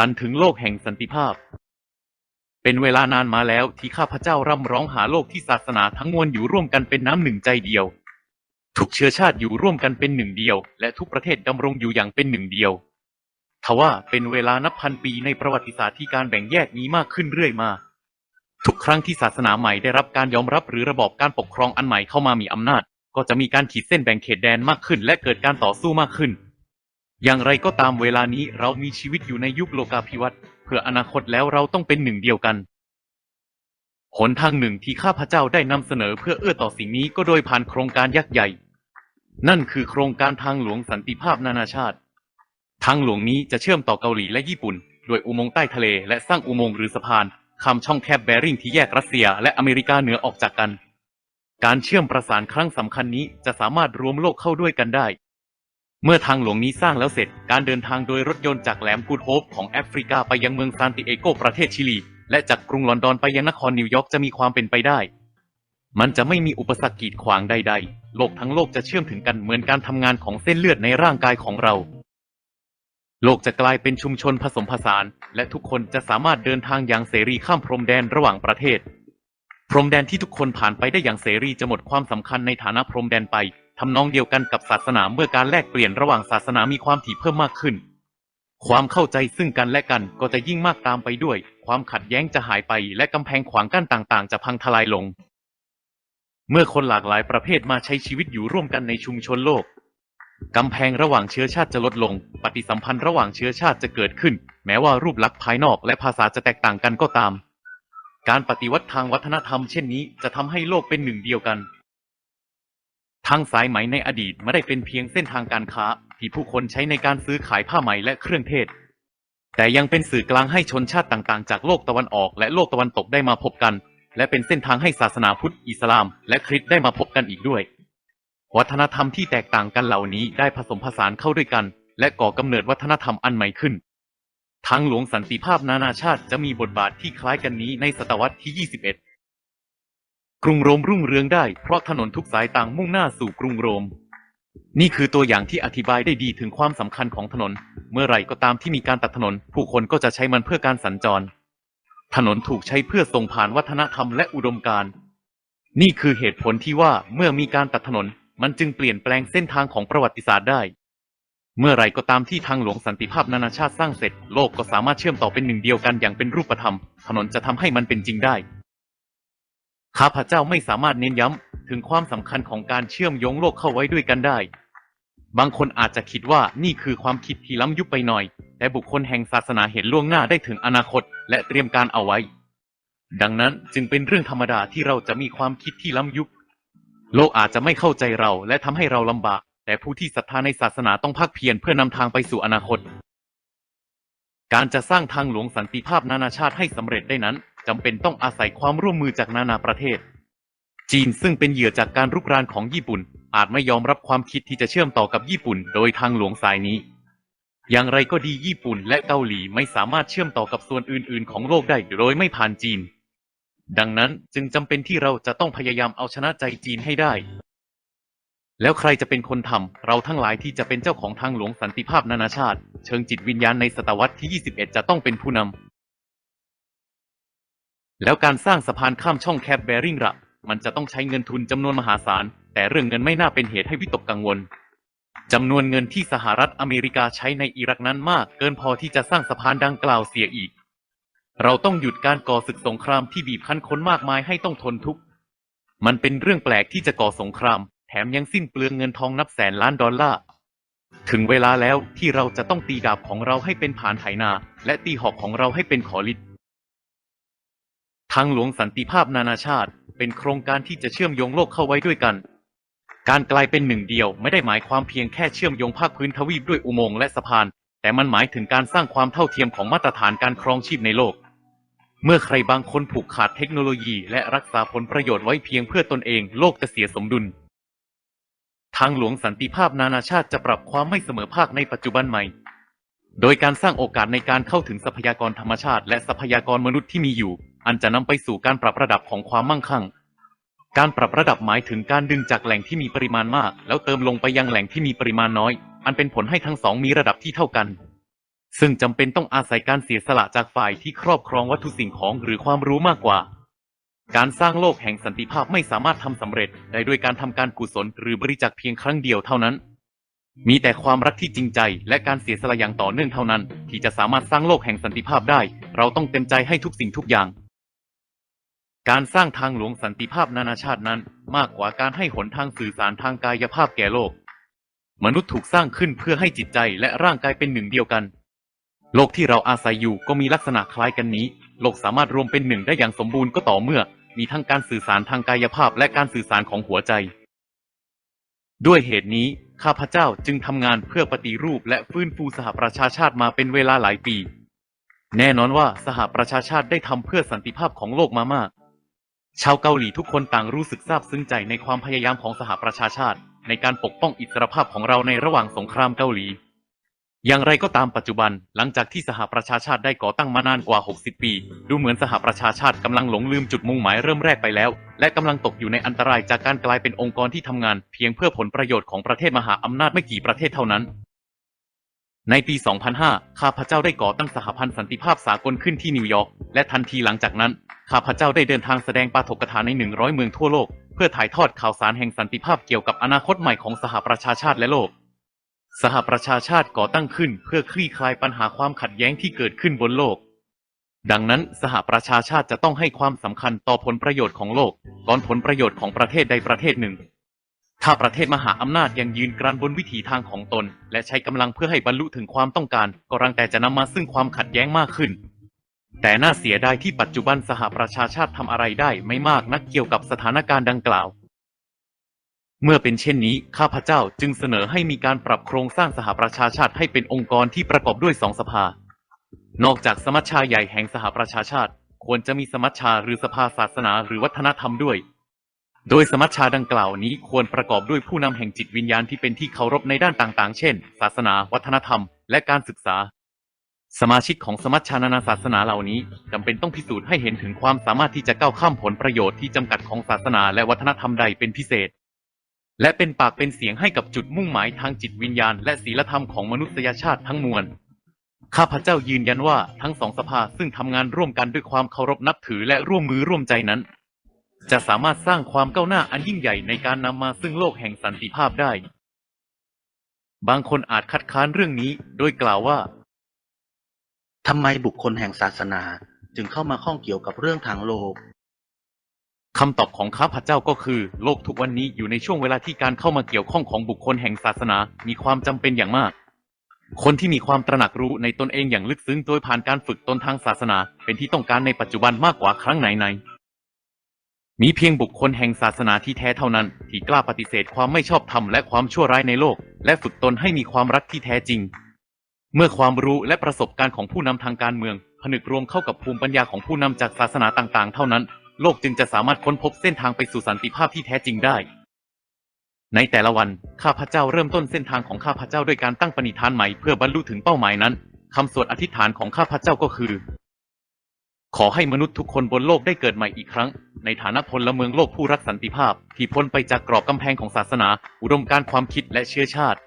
สันถึงโลกแห่งสันติภาพ เป็นเวลานานมาแล้วที่ข้าพเจ้าร่ำร้องหาโลกที่ศาสนาทั้งมวลอยู่ร่วมกันเป็นน้ำหนึ่งใจเดียว ทุกเชื้อชาติอยู่ร่วมกันเป็นหนึ่งเดียว และทุกประเทศดำรงอยู่อย่างเป็นหนึ่งเดียวทว่าเป็นเวลานับพันปีในประวัติศาสตร์ที่การแบ่งแยกนี้มากขึ้นเรื่อยมา ทุกครั้งที่ศาสนาใหม่ได้รับการยอมรับหรือระบอบการปกครองอันใหม่เข้ามามีอำนาจ ก็จะมีการขีดเส้นแบ่งเขตแดนมากขึ้น และเกิดการต่อสู้มากขึ้น อย่างไรก็ตามเวลานี้เรามีชีวิตอยู่ในยุคโลกาภิวัตน์เพื่ออนาคตแล้วเราต้องเป็นหนึ่งเดียวกันหนทางหนึ่งที่ข้าพเจ้าได้นำเสนอเพื่อเอื้อต่อสิ่งนี้ก็โดยผ่านโครงการยักษ์ใหญ่ นั่นคือโครงการทางหลวงสันติภาพนานาชาติ ทางหลวงนี้จะเชื่อมต่อเกาหลีและญี่ปุ่นด้วยอุโมงค์ใต้ทะเล และสร้างอุโมงค์หรือสะพานข้ามช่องแคบแบริ่งที่แยกรัสเซียและอเมริกาเหนือออกจากกัน การเชื่อมประสานครั้งสำคัญนี้จะสามารถรวมโลกเข้าด้วยกันได้ เมื่อทางหลวงนี้สร้างแล้วเสร็จ การเดินทางโดยรถยนต์จากแหลมกูดโฮปของแอฟริกาไปยังเมืองซานติเอโกประเทศชิลี และจากกรุงลอนดอนไปยังนครนิวยอร์กจะมีความเป็นไปได้ มันจะไม่มีอุปสรรคกีดขวางใดๆ โลกทั้งโลกจะเชื่อมถึงกันเหมือนการทำงานของเส้นเลือดในร่างกายของเรา โลกจะกลายเป็นชุมชนผสมผสาน และทุกคนจะสามารถเดินทางอย่างเสรีข้ามพรมแดนระหว่างประเทศ พรมแดนที่ทุกคนผ่านไปได้อย่างเสรีจะหมดความสำคัญในฐานะพรมแดนไป ทำนองเดียวกันกับศาสนาเมื่อการแลกเปลี่ยนระหว่างศาสนามีความถี่เพิ่มมากขึ้น ความเข้าใจซึ่งกันและกันก็จะยิ่งมากตามไปด้วย ความขัดแย้งจะหายไปและกำแพงขวางกั้นต่างๆ จะพังทลายลง เมื่อคนหลากหลายประเภทมาใช้ชีวิตอยู่ร่วมกันในชุมชนโลกกำแพงระหว่างเชื้อชาติจะลดลง ปฏิสัมพันธ์ระหว่างเชื้อชาติจะเกิดขึ้น แม้ว่ารูปลักษณ์ภายนอกและภาษาจะแตกต่างกันก็ตาม การปฏิวัติทางวัฒนธรรมเช่นนี้จะทำให้โลกเป็นหนึ่งเดียวกัน ทางสายไหมในอดีตไม่ได้เป็นเพียงเส้นทางการค้า ที่ผู้คนใช้ในการซื้อขายผ้าไหมและเครื่องเทศ แต่ยังเป็นสื่อกลางให้ชนชาติต่างๆ จากโลกตะวันออกและโลกตะวันตกได้มาพบกัน และเป็นเส้นทางให้ศาสนาพุทธอิสลาม และคริสต์ได้มาพบกันอีกด้วย วัฒนธรรมที่แตกต่างกันเหล่านี้ได้ผสมผสานเข้าด้วยกัน และก่อกำเนิดวัฒนธรรมอันใหม่ขึ้นทางหลวงสันติภาพนานาชาติจะมีบทบาทที่คล้ายกันนี้ในศตวรรษที่ 21 กรุงโรมรุ่งเรืองได้เพราะถนนทุกสายต่างมุ่งหน้าสู่กรุงโรม นี่คือตัวอย่างที่อธิบายได้ดีถึงความสำคัญของถนน เมื่อไหร่ก็ตามที่มีการตัดถนน ผู้คนก็จะใช้มันเพื่อการสัญจร ถนนถูกใช้เพื่อส่งผ่านวัฒนธรรมและอุดมการณ์นี่คือเหตุผลที่ว่าเมื่อมีการตัดถนน มันจึงเปลี่ยนแปลงเส้นทางของประวัติศาสตร์ได้ เมื่อไหร่ก็ตามที่ทางหลวงสันติภาพนานาชาติสร้างเสร็จ โลกก็สามารถเชื่อมต่อเป็นหนึ่งเดียวกันอย่างเป็นรูปธรรม ถนนจะทำให้มันเป็นจริงได้ ข้าพเจ้าไม่สามารถเน้นย้ำถึงความสำคัญของการเชื่อมโยงโลกเข้าไว้ด้วยกันได้ บางคนอาจจะคิดว่านี่คือความคิดที่ล้ำยุบไปหน่อย แต่บุคคลแห่งศาสนาเห็นล่วงหน้าได้ถึงอนาคต และเตรียมการเอาไว้ ดังนั้นจึงเป็นเรื่องธรรมดาที่เราจะมีความคิดที่ล้ำยุบโลกอาจจะไม่เข้าใจเราและทำให้เราลำบาก แต่ผู้ที่ศรัทธาในศาสนาต้องภาคเพียรเพื่อนำทางไปสู่อนาคต การจะสร้างทางหลวงสันติภาพนานาชาติให้สำเร็จได้นั้น จำเป็นต้องอาศัยความร่วมมือจากนานาประเทศ จีนซึ่งเป็นเหยื่อจากการรุกรานของญี่ปุ่น อาจไม่ยอมรับความคิดที่จะเชื่อมต่อกับญี่ปุ่น โดยทางหลวงสายนี้ อย่างไรก็ดีญี่ปุ่นและเกาหลีไม่สามารถเชื่อมต่อกับส่วนอื่น ๆ ของโลกได้โดยไม่ผ่านจีน ดังนั้นจึงจำเป็นที่เราจะต้องพยายามเอาชนะใจจีนให้ได้แล้วใครจะเป็นคนทำเราทั้งหลายที่จะเป็นเจ้าของทางหลวงสันติภาพนานาชาติ เชิงจิตวิญญาณในศตวรรษที่ 21 จะต้องเป็นผู้นำ แล้วการสร้างสะพานข้ามช่องแคบแบริ่งระมันจะต้องใช้เงินทุนจำนวนมหาศาล แต่เรื่องเงินไม่น่าเป็นเหตุให้วิตกกังวลจำนวนเงินที่สหรัฐอเมริกาใช้ในอิรักนั้นมาก เกินพอที่จะสร้างสะพานดังกล่าวเสียอีก เราต้องหยุดการก่อศึกสงครามที่บีบคั้นคนมากมายให้ต้องทนทุกข์ มันเป็นเรื่องแปลกที่จะก่อสงคราม แถมยังสิ้นเปลืองเงินทองนับแสนล้านดอลลาร์ ถึงเวลาแล้วที่เราจะต้องตีดาบของเราให้เป็นผานไถนา และตีหอกของเราให้เป็นขอลิด ทางหลวงสันติภาพนานาชาติ เป็นโครงการที่จะเชื่อมโยงโลกเข้าไว้ด้วยกัน การกลายเป็นหนึ่งเดียวไม่ได้หมายความเพียงแค่เชื่อมโยงภาคพื้นทวีปด้วยอุโมงค์และสะพาน แต่มันหมายถึงการสร้างความเท่าเทียมของมาตรฐานการครองชีพในโลก เมื่อใครบางคนผูกขาดเทคโนโลยีและรักษาผลประโยชน์ไว้เพียงเพื่อตนเองโลกจะเสียสมดุล ทางหลวงสันติภาพนานาชาติจะปรับความไม่เสมอภาคในปัจจุบันใหม่ โดยการสร้างโอกาสในการเข้าถึงทรัพยากรธรรมชาติ และทรัพยากรมนุษย์ที่มีอยู่ อันจะนำไปสู่การปรับระดับของความมั่งคั่ง การปรับระดับหมายถึงการดึงจากแหล่งที่มีปริมาณมาก แล้วเติมลงไปยังแหล่งที่มีปริมาณน้อย อันเป็นผลให้ทั้งสองมีระดับที่เท่ากัน ซึ่งจำเป็นต้องอาศัยการเสียสละจากฝ่ายที่ครอบครองวัตถุสิ่งของหรือความรู้มากกว่า การสร้างโลกแห่งสันติภาพไม่สามารถทำสำเร็จได้ด้วยการทำการกุศลหรือบริจาคเพียงครั้งเดียวเท่านั้นมีแต่ความรักที่จริงใจและการเสียสละอย่างต่อเนื่องเท่านั้น ที่จะสามารถสร้างโลกแห่งสันติภาพได้ เราต้องเต็มใจให้ทุกสิ่งทุกอย่าง การสร้างทางหลวงสันติภาพนานาชาตินั้น มากกว่าการให้หนทางสื่อสารทางกายภาพแก่โลก มนุษย์ถูกสร้างขึ้นเพื่อให้จิตใจและร่างกายเป็นหนึ่งเดียวกัน โลกที่เราอาศัยอยู่ก็มีลักษณะคล้ายกันนี้ โลกสามารถรวมเป็นหนึ่งได้อย่างสมบูรณ์ก็ต่อเมื่อ มีทั้งการสื่อสารทางกายภาพและการสื่อสารของหัวใจ ด้วยเหตุนี้ข้าพเจ้าจึงทำงานเพื่อปฏิรูปและฟื้นฟูสหประชาชาติมาเป็นเวลาหลายปี แน่นอนว่าสหประชาชาติได้ทำเพื่อสันติภาพของโลกมามาก ชาวเกาหลีทุกคนต่างรู้สึกซาบซึ้งใจในความพยายามของสหประชาชาติ ในการปกป้องอิสรภาพของเราในระหว่างสงครามเกาหลี อย่างไรก็ตามปัจจุบัน หลังจากที่สหประชาชาติได้ก่อตั้งมานานกว่า 60 ปี ดูเหมือนสหประชาชาติกำลังหลงลืมจุดมุ่งหมายเริ่มแรกไปแล้ว และกำลังตกอยู่ในอันตรายจากการกลายเป็นองค์กรที่ทำงาน เพียงเพื่อผลประโยชน์ของประเทศมหาอำนาจไม่กี่ประเทศเท่านั้น ในปี 2005 ข้าพเจ้าได้ก่อตั้งสหพันธ์สันติภาพสากลขึ้นที่นิวยอร์ก และทันทีหลังจากนั้น ข้าพเจ้าได้เดินทางแสดงปาฐกถาใน 100 เมืองทั่วโลก เพื่อถ่ายทอดข่าวสารแห่งสันติภาพเกี่ยวกับอนาคตใหม่ของสหประชาชาติและโลก สหประชาชาติก่อตั้งขึ้นเพื่อคลี่คลายปัญหาความขัดแย้งที่เกิดขึ้นบนโลก ดังนั้นสหประชาชาติจะต้องให้ความสำคัญต่อผลประโยชน์ของโลกก่อนผลประโยชน์ของประเทศใดประเทศหนึ่ง ถ้าประเทศมหาอำนาจยังยืนกรานบนวิถีทางของตน และใช้กำลังเพื่อให้บรรลุถึงความต้องการ ก็รังแต่จะนำมาซึ่งความขัดแย้งมากขึ้น แต่น่าเสียดายที่ปัจจุบันสหประชาชาติทำอะไรได้ไม่มากนักเกี่ยวกับสถานการณ์ดังกล่าว เมื่อเป็นเช่นนี้ ข้าพเจ้าจึงเสนอให้มีการปรับโครงสร้างสหประชาชาติให้เป็นองค์กรที่ประกอบด้วยสองสภา นอกจากสมัชชาใหญ่แห่งสหประชาชาติ ควรจะมีสมัชชาหรือสภาศาสนาหรือวัฒนธรรมด้วย โดยสมัชชาดังกล่าวนี้ควรประกอบด้วยผู้นำแห่งจิตวิญญาณที่เป็นที่เคารพในด้านต่างๆ เช่น ศาสนา วัฒนธรรม และการศึกษา สมาชิกของสมัชชานานาศาสนาเหล่านี้จำเป็นต้องพิสูจน์ให้เห็นถึงความสามารถที่จะก้าวข้ามผลประโยชน์ที่จำกัดของศาสนาและวัฒนธรรมใดเป็นพิเศษ และเป็นปากเป็นเสียงให้กับจุดมุ่งหมายทางจิตวิญญาณ และศีลธรรมของมนุษยชาติทั้งมวลข้าพเจ้ายืนยันว่าทั้งสองสภาซึ่งทำงานร่วมกันด้วยความเคารพนับถือและร่วมมือร่วมใจนั้น จะสามารถสร้างความก้าวหน้าอันยิ่งใหญ่ในการนำมาซึ่งโลกแห่งสันติภาพได้ บางคนอาจคัดค้านเรื่องนี้โดยกล่าวว่าทำไมบุคคลแห่งศาสนาจึงเข้ามาข้องเกี่ยวกับเรื่องทางโลกคำตอบของข้าพเจ้าก็คือ โลกทุกวันนี้อยู่ในช่วงเวลาที่การเข้ามาเกี่ยวข้องของบุคคลแห่งศาสนา มีความจำเป็นอย่างมาก คนที่มีความตระหนักรู้ในตนเองอย่างลึกซึ้งโดยผ่านการฝึกตนทางศาสนา เป็นที่ต้องการในปัจจุบันมากกว่าครั้งไหนๆ มีเพียงบุคคลแห่งศาสนาที่แท้เท่านั้น ที่กล้าปฏิเสธความไม่ชอบธรรมและความชั่วร้ายในโลก และฝึกตนให้มีความรักที่แท้จริง เมื่อความรู้และประสบการณ์ของผู้นำทางการเมือง ผนึกรวมเข้ากับภูมิปัญญาของผู้นำจากศาสนาต่างๆ เท่านั้น โลกจึงจะสามารถค้นพบเส้นทางไปสู่สันติภาพที่แท้จริงได้ ในแต่ละวัน ข้าพเจ้าเริ่มต้นเส้นทางของข้าพเจ้าด้วยการตั้งปณิธานใหม่เพื่อบรรลุถึงเป้าหมายนั้นคำสวดอธิษฐานของข้าพเจ้าก็คือ ขอให้มนุษย์ทุกคนบนโลกได้เกิดใหม่อีกครั้ง ในฐานะพลเมืองโลกผู้รักสันติภาพ ที่พ้นไปจากกรอบกำแพงของศาสนา อุดมการณ์ความคิดและเชื้อชาติ